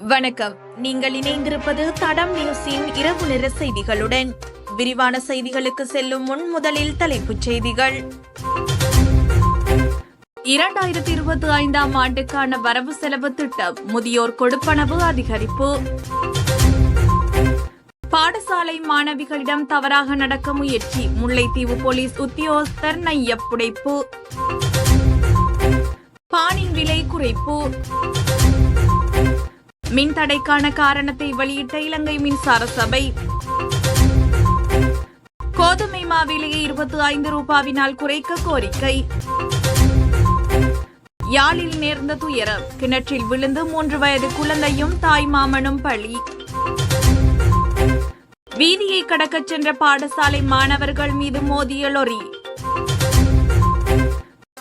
வணக்கம். நீங்கள் இணைந்திருப்பது தடம் நியூஸின் இரவு நிற செய்திகளுடன். விரிவான செய்திகளுக்கு செல்லும் முன் முதலில் தலைப்புச் செய்திகள். இரண்டாயிரத்தி இருபத்தி ஐந்தாம் ஆண்டுக்கான வரவு செலவு திட்டம் முதியோர் கொடுப்பனவு அதிகரிப்பு. பாடசாலை மாணவிகளிடம் தவறாக நடக்க முயற்சி முல்லைத்தீவு போலீஸ் உத்தியோகஸ்தர் நையப்புடைப்பு பானின் விலை குறைப்பு. மின்தடைக்கான காரணத்தை வெளியிட்ட இலங்கை மின்சார சபை. கோதுமை மாவிலையை இருபத்தி ஐந்து ரூபாவினால் குறைக்க கோரிக்கை. யாழில் நேர்ந்த துயரம் கிணற்றில் விழுந்து மூன்று வயது குழந்தையும் தாய் மாமனும் பலி. வீதியை கடக்கச் சென்ற பாடசாலை மாணவர்கள் மீது மோதிய லொரி.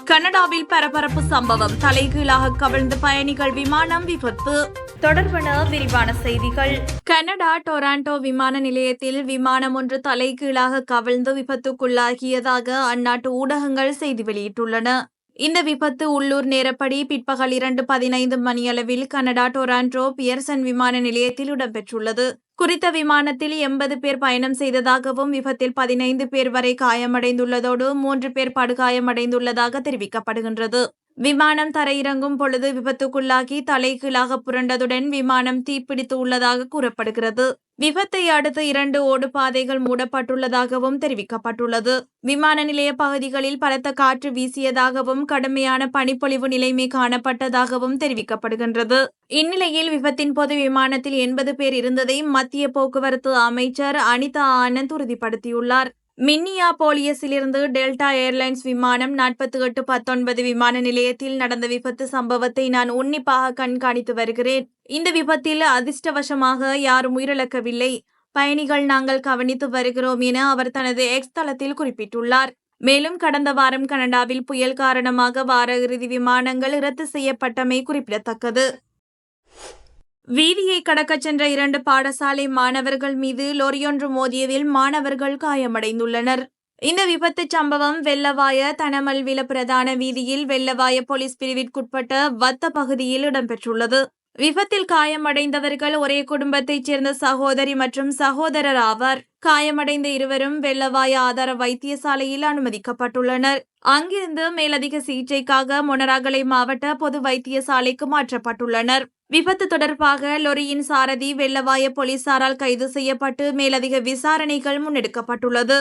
கனடாவில் பரபரப்பு சம்பவம் தலைகீழாக கவிழ்ந்து பயணிகள் விமானம் விபத்து. தொடர்பான விரிவான செய்திகள். கனடா டொராண்டோ விமான நிலையத்தில் விமானம் ஒன்று தலைகீழாக கவிழ்ந்து விபத்துக்குள்ளாகியதாக அந்நாட்டு ஊடகங்கள் செய்தி வெளியிட்டுள்ளன. இந்த விபத்து உள்ளூர் நேரப்படி பிற்பகல் இரண்டு பதினைந்து மணியளவில் கனடா டொராண்டோ பியர்சன் விமான நிலையத்தில் இடம்பெற்றுள்ளது. குறித்த விமானத்தில் எண்பது பேர் பயணம் செய்ததாகவும் விபத்தில் பதினைந்து பேர் வரை காயமடைந்துள்ளதோடு மூன்று பேர் படுகாயமடைந்துள்ளதாக தெரிவிக்கப்படுகின்றது. விமானம் தரையிறங்கும் பொழுது விபத்துக்குள்ளாகி தலைகீழாக புரண்டதுடன் விமானம் தீப்பிடித்து உள்ளதாக கூறப்படுகிறது. விபத்தை அடுத்து இரண்டு ஓடு பாதைகள் மூடப்பட்டுள்ளதாகவும் தெரிவிக்கப்பட்டுள்ளது. விமான நிலைய பகுதிகளில் பலத்த காற்று வீசியதாகவும் கடுமையான பனிப்பொழிவு நிலைமை காணப்பட்டதாகவும் தெரிவிக்கப்படுகின்றது. இந்நிலையில் விபத்தின் போது விமானத்தில் எண்பது பேர் இருந்ததை மத்திய போக்குவரத்து அமைச்சர் அனிதா ஆனந்த் உறுதிப்படுத்தியுள்ளார். மின்னியா போலியஸிலிருந்து டெல்டா ஏர்லைன்ஸ் விமானம் நாற்பத்தி எட்டு பத்தொன்பது விமான நிலையத்தில் நடந்த விபத்து சம்பவத்தை நான் உன்னிப்பாக கண்காணித்து வருகிறேன். இந்த விபத்தில் அதிர்ஷ்டவசமாக யாரும் உயிரிழக்கவில்லை. பயணிகள் நாங்கள் கவனித்து வருகிறோம் என அவர் தனது எக்ஸ் தளத்தில் குறிப்பிட்டுள்ளார். மேலும் கடந்த வாரம் கனடாவில் புயல் காரணமாக வார இறுதி விமானங்கள் ரத்து செய்யப்பட்டமை குறிப்பிடத்தக்கது. வீதியை கடக்கச் சென்ற இரண்டு பாடசாலை மாணவர்கள் மீது லொரியொன்று மோதியதில் மாணவர்கள் காயமடைந்துள்ளனர். இந்த விபத்து சம்பவம் வெள்ளவாய தனமல்வில பிரதான வீதியில் வெள்ளவாய போலீஸ் பிரிவிற்குட்பட்ட வத்த பகுதியில் இடம்பெற்றுள்ளது. விபத்தில் காயமடைந்தவர்கள் ஒரே குடும்பத்தைச் சேர்ந்த சகோதரி மற்றும் சகோதரர் ஆவார். காயமடைந்த இருவரும் வெள்ளவாய ஆதார வைத்தியசாலையில் அனுமதிக்கப்பட்டுள்ளனர். அங்கிருந்து மேலதிக சிகிச்சைக்காக மொனராகலை மாவட்ட பொது வைத்தியசாலைக்கு மாற்றப்பட்டுள்ளனர். விபத்து தொடர்பாக லொரியின் சாரதி வெள்ளவாய போலீசாரால் கைது செய்யப்பட்டு மேலதிக விசாரணைகள் முன்னெடுக்கப்பட்டுள்ளது.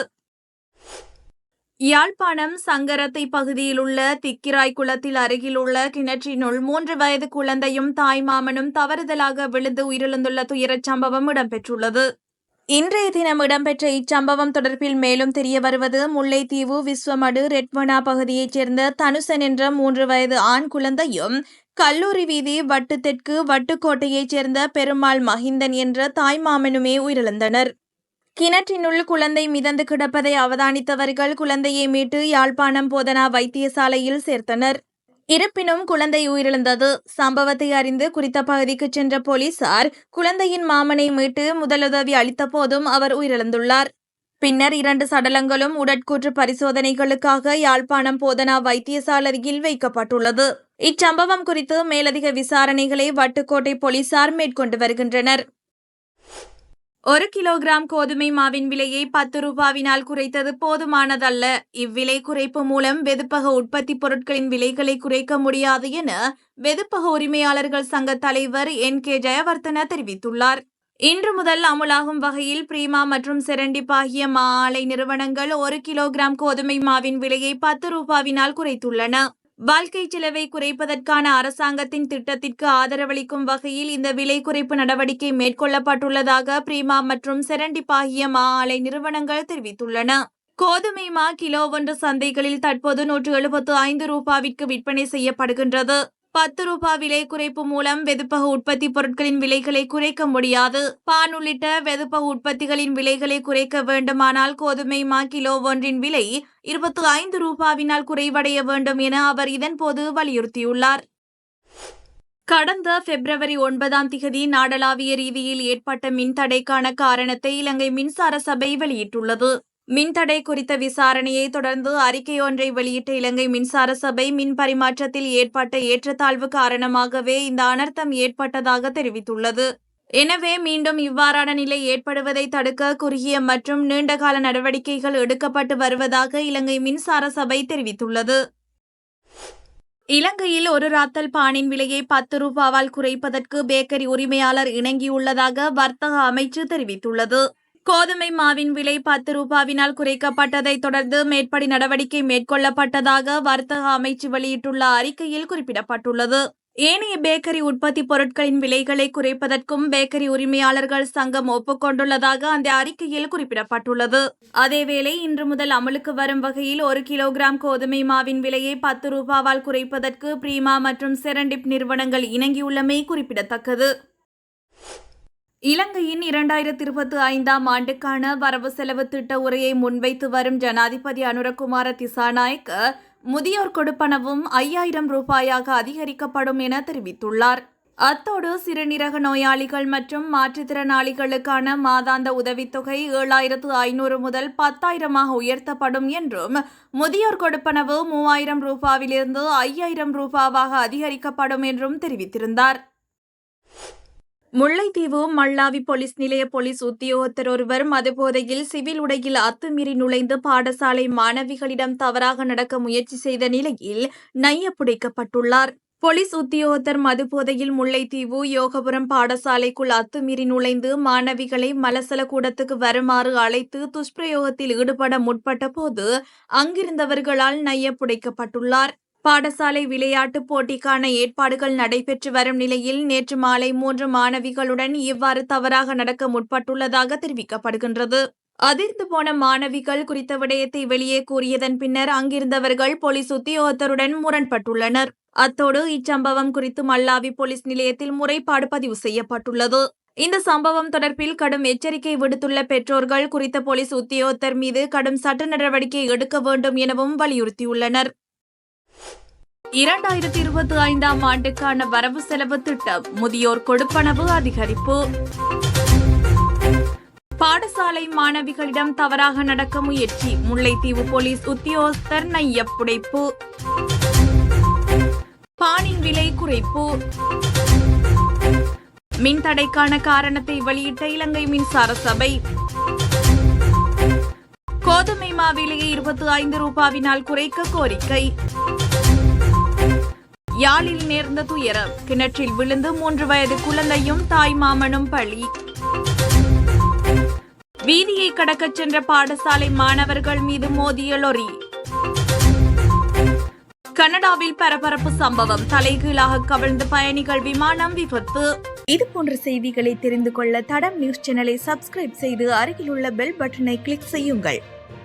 யாழ்ப்பாணம் சங்கரத்தை பகுதியில் உள்ள திக்கிராய் குளத்தில் அருகிலுள்ள கிணற்றினுள் மூன்று வயது குழந்தையும் தாய்மாமனும் தவறுதலாக விழுந்து உயிரிழந்துள்ள துயரச் சம்பவம் இடம்பெற்றுள்ளது. இன்றைய தினம் இடம்பெற்ற இச்சம்பவம் தொடர்பில் மேலும் தெரிய வருவது முல்லைத்தீவு விஸ்வமடு ரெட்வனா பகுதியைச் சேர்ந்த தனுசன் என்ற மூன்று வயது ஆண் குழந்தையும் கல்லூரி வீதி வட்டு தெற்கு வட்டுக்கோட்டையைச் சேர்ந்த பெருமாள் மஹிந்தன் என்ற தாய்மாமனுமே உயிரிழந்தனர். கிணற்றினுள் குழந்தை மிதந்து கிடப்பதை அவதானித்தவர்கள் குழந்தையை மீட்டு யாழ்ப்பாணம் போதனா வைத்தியசாலையில் சேர்த்தனர். இருப்பினும் குழந்தை உயிரிழந்தது. சம்பவத்தை அறிந்து குறித்த பகுதிக்கு சென்ற போலீசார் குழந்தையின் மாமனை மீட்டு முதலுதவி அளித்த போதும் அவர் உயிரிழந்துள்ளார். பின்னர் இரண்டு சடலங்களும் உடற்கூற்று பரிசோதனைகளுக்காக யாழ்ப்பாணம் போதனா வைத்தியசாலையில் வைக்கப்பட்டுள்ளது. இச்சம்பவம் குறித்து மேலதிக விசாரணைகளை வட்டுக்கோட்டை போலீசார் மேற்கொண்டு வருகின்றனர். ஒரு கிலோகிராம் கோதுமை மாவின் விலையை பத்து ரூபாவினால் குறைத்தது போதுமானதல்ல. இவ்விலை குறைப்பு மூலம் வெதுப்பக உற்பத்தி பொருட்களின் விலைகளை குறைக்க முடியாது என வெதுப்பக உரிமையாளர்கள் சங்க தலைவர் என். கே. ஜெயவர்தன தெரிவித்துள்ளார். இன்று முதல் அமுலாகும் வகையில் பிரீமா மற்றும் செரண்டிப் ஆகிய மா ஆலை நிறுவனங்கள் ஒரு கிலோகிராம் கோதுமை மாவின் விலையை பத்து ரூபாவினால் குறைத்துள்ளன. வாழ்க்கை செலவை குறைப்பதற்கான அரசாங்கத்தின் திட்டத்திற்கு ஆதரவளிக்கும் வகையில் இந்த விலை குறைப்பு நடவடிக்கை மேற்கொள்ளப்பட்டுள்ளதாக பிரீமா மற்றும் செரண்டிப் ஆகிய மா ஆலை நிறுவனங்கள் தெரிவித்துள்ளன. கோதுமை மா கிலோ ஒன்று சந்தைகளில் தற்போது நூற்று எழுபத்து ஐந்து ரூபாவிற்கு விற்பனை செய்யப்படுகின்றது. பத்து ரூபாய் விலை குறைப்பு மூலம் வெதுப்பக உற்பத்தி பொருட்களின் விலைகளை குறைக்க முடியாது. பான் உள்ளிட்ட வெதுப்பக உற்பத்திகளின் விலைகளை குறைக்க வேண்டுமானால் கோதுமை மா கிலோ ஒன்றின் விலை இருபத்தி ஐந்து ரூபாவினால் குறைவடைய வேண்டும் என அவர் இதன்போது வலியுறுத்தியுள்ளார். கடந்த பிப்ரவரி ஒன்பதாம் திகதி நாடளாவிய ரீதியில் ஏற்பட்ட மின்தடைக்கான காரணத்தை இலங்கை மின்சார சபை வெளியிட்டுள்ளது. மின்தடை குறித்த விசாரணையை தொடர்ந்து அறிக்கை ஒன்றை வெளியிட்ட இலங்கை மின்சார சபை மின் பரிமாற்றத்தில் ஏற்பட்ட ஏற்றத்தாழ்வு காரணமாகவே இந்த அனர்த்தம் ஏற்பட்டதாக தெரிவித்துள்ளது. எனவே மீண்டும் இவ்வாறான நிலை ஏற்படுவதை தடுக்க குறுகிய மற்றும் நீண்டகால நடவடிக்கைகள் எடுக்கப்பட்டு வருவதாக இலங்கை மின்சார சபை தெரிவித்துள்ளது. இலங்கையில் ஒரு ராத்தல் பானின் விலையை பத்து ரூபாவால் குறைப்பதற்கு பேக்கரி உரிமையாளர் இணங்கியுள்ளதாக வர்த்தக அமைச்சு தெரிவித்துள்ளது. கோதுமை மாவின் விலை பத்து ரூபாவினால் குறைக்கப்பட்டதைத் தொடர்ந்து மேற்படி நடவடிக்கை மேற்கொள்ளப்பட்டதாக வர்த்தக அமைச்சு வெளியிட்டுள்ள அறிக்கையில் குறிப்பிடப்பட்டுள்ளது. ஏனைய பேக்கரி உற்பத்தி பொருட்களின் விலைகளை குறைப்பதற்கும் பேக்கரி உரிமையாளர்கள் சங்கம் ஒப்புக்கொண்டுள்ளதாக அந்த அறிக்கையில் குறிப்பிடப்பட்டுள்ளது. அதேவேளை இன்று முதல் அமலுக்கு வரும் வகையில் ஒரு கிலோகிராம் கோதுமை மாவின் விலையை பத்து ரூபாவால் குறைப்பதற்கு பிரீமா மற்றும் செரண்டிப் நிறுவனங்கள் இணங்கியுள்ளமை குறிப்பிடத்தக்கது. இலங்கையின் இரண்டாயிரத்தி இருபத்தி ஐந்தாம் ஆண்டுக்கான வரவு செலவு திட்ட உரையை முன்வைத்து வரும் ஜனாதிபதி அனுரகுமார திசாநாயக்க முதியோர் கொடுப்பனவும் ஐயாயிரம் ரூபாயாக அதிகரிக்கப்படும் என தெரிவித்துள்ளார். அத்தோடு சிறுநீரக நோயாளிகள் மற்றும் மாற்றுத்திறனாளிகளுக்கான மாதாந்த உதவித்தொகை ஏழாயிரத்து ஐநூறு முதல் பத்தாயிரமாக உயர்த்தப்படும் என்றும் முதியோர் கொடுப்பனவு மூவாயிரம் ரூபாவிலிருந்து ஐயாயிரம் ரூபாவாக அதிகரிக்கப்படும் என்றும் தெரிவித்திருந்தார். முல்லைத்தீவு மல்லாவி போலீஸ் நிலைய போலீஸ் உத்தியோகத்தர் ஒருவர் மதுபோதையில் சிவில் உடையில் அத்துமீறி நுழைந்து பாடசாலை மாணவிகளிடம் தவறாக நடக்க முயற்சி செய்த நிலையில் நையப்புடைக்கப்பட்டுள்ளார் போலீஸ் உத்தியோகத்தர் மதுபோதையில் முல்லைத்தீவு யோகபுரம் பாடசாலைக்குள் அத்துமீறி நுழைந்து மாணவிகளை மலசல கூடத்துக்கு வருமாறு அழைத்து துஷ்பிரயோகத்தில் ஈடுபட முற்பட்ட போது அங்கிருந்தவர்களால் நையப்புடைக்கப்பட்டுள்ளார் பாடசாலை விளையாட்டுப் போட்டிக்கான ஏற்பாடுகள் நடைபெற்று வரும் நிலையில் நேற்று மாலை மூன்று மாணவிகளுடன் இவ்வாறு தவறாக நடக்க முற்பட்டுள்ளதாக தெரிவிக்கப்படுகின்றது. அதிர்ந்து போன மாணவிகள் குறித்த விடயத்தை வெளியே கூறியதன் பின்னர் அங்கிருந்தவர்கள் போலீஸ் உத்தியோகத்தருடன் முரண்பட்டுள்ளனர். அத்தோடு இச்சம்பவம் குறித்து மல்லாவி போலீஸ் நிலையத்தில் முறைப்பாடு பதிவு செய்யப்பட்டுள்ளது. இந்த சம்பவம் தொடர்பில் கடும் எச்சரிக்கை விடுத்துள்ள பெற்றோர்கள் குறித்த போலீஸ் உத்தியோகத்தர் மீது கடும் சட்ட நடவடிக்கை எடுக்க வேண்டும் எனவும் வலியுறுத்தியுள்ளனர். இரண்டாயிரத்தி இருபத்தி ஐந்தாம் ஆண்டுக்கான வரவு செலவு திட்டம் முதியோர் கொடுப்பனவு அதிகரிப்பு. பாடசாலை மாணவிகளிடம் தவறாக நடக்க முயற்சி. முல்லைத்தீவு போலீஸ் உத்தியோகஸ்தர் நையப்புடைப்பு பானின் விலை குறைப்பு. மின்தடைக்கான காரணத்தை வெளியிட்ட இலங்கை மின்சார சபை. கோதுமை மாவிலையை இருபத்தி ஐந்து ரூபாவினால் குறைக்க கோரிக்கை. யாழில் நேர்ந்த துயரம் கிணற்றில் விழுந்து மூன்று வயது குழந்தையும் தாய் மாமனும் பலி. வீதியை கடக்கச் சென்ற பாடசாலை மாணவர்கள் மீது மோதிய லொரி. கனடாவில் பரபரப்பு சம்பவம். தலைகீழாக கவிழ்ந்து பயணிகள் விமானம் விபத்து. இது போன்ற செய்திகளை தெரிந்து கொள்ள தடம் நியூஸ் சேனலை சப்ஸ்கிரைப் செய்து அருகிலுள்ள பெல் பட்டனை கிளிக் செய்யுங்கள்.